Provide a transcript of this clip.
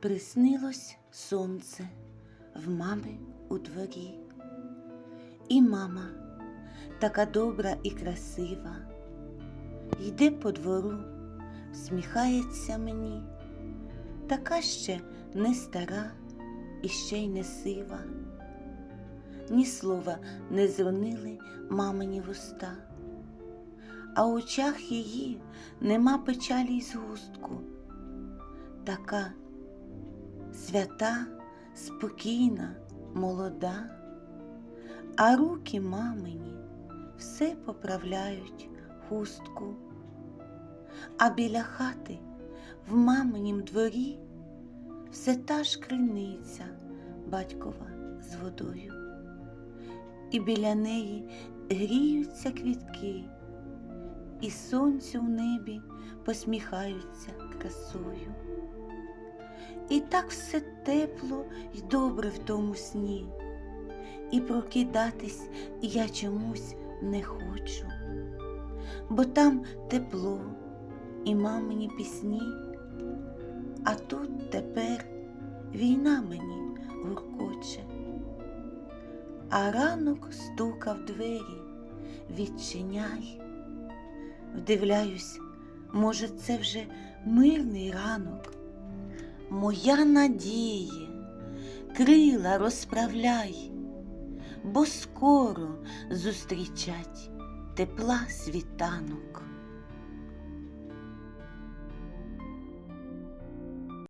Приснилось сонце в мами у дворі, і мама така добра і красива, йде по двору, всміхається мені, така ще не стара і ще й не сива, ні слова не зронили мамині вуста, а в очах її нема печалі й згустку, така свята, спокійна, молода, а руки мамині все поправляють хустку. А біля хати в маминім дворі все та ж криниця батькова з водою, і біля неї гріються квітки, і сонцю в небі посміхаються красою. І так все тепло й добре в тому сні, і прокидатись я чомусь не хочу, бо там тепло і мамині пісні, а тут тепер війна мені гуркоче, а ранок стука в двері, відчиняй, вдивляюсь, може, це вже мирний ранок. Моя надії, крила розправляй, бо скоро зустрічать тепла світанок.